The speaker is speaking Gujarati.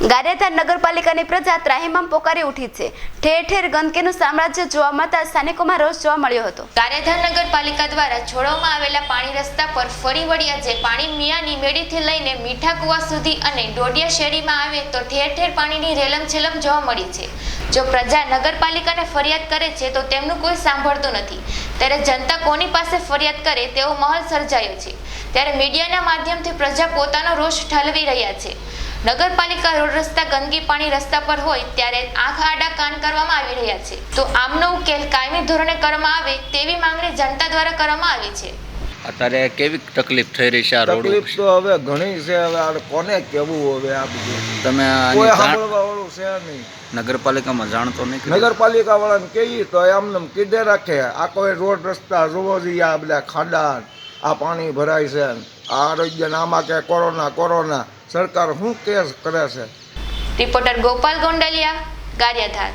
ગારિયાધાર નગરપાલિકાની પ્રજા ત્રાહિમામ પોકારી ઉઠી છે. ઠેર ઠેર ગંદકીનું સામ્રાજ્ય જોવા મળતા સ્થાનિકોમાં રોષ જોવા મળ્યો હતો. ગારેધાર નગરપાલિકા દ્વારા છોડવામાં આવેલા પાણી રસ્તા પર ફરી વળ્યા જે પાણી મિયાની મેડીથી લઈને મીઠા કુવા સુધી અને ડોડિયા શેરીમાં આવે તો ઠેર ઠેર પાણીની રેલમછેલમ જોવા મળી છે. જો પ્રજા નગરપાલિકાને ફરિયાદ કરે છે તો તેમનું કોઈ સાંભળતું નથી. ત્યારે જનતા કોની પાસે ફરિયાદ કરે તેવો માહોલ સર્જાયો છે. ત્યારે મીડિયાના માધ્યમથી પ્રજા પોતાનો રોષ ઠાલવી રહ્યા છે. નગરપાલિકા રોડ રસ્તા ગંદકી પાણી રસ્તા પર હોય ત્યારે આંખ આડા કાન કરવામાં આવી રહ્યા છે. તો આમનો ઉકેલ કાયમી ધોરણે કરવામાં આવે તેવી માંગણી જનતા દ્વારા કરવામાં આવી છે. અત્યારે કેવી તકલીફ થઈ રહી છે આ રોડ તકલીફ તો હવે ઘણી છે હવે આ કોને કેવું હવે આ બધું? તમે આની કોઈ જાણ છે નહીં. નગરપાલિકામાં જાણતો નહીં નગરપાલિકા વાળાને કહીએ તો એમને કીધે રાખે આ કોઈ રોડ રસ્તા જોવો જોઈએ આ બધા ખાડા આ પાણી ભરાય છે આ આરોગ્ય આમાં કે કોરોના કોરોના. સરકાર શું કેસ કરે છે? રિપોર્ટર ગોપાલ ગોંડલિયા ગારિયાધાર.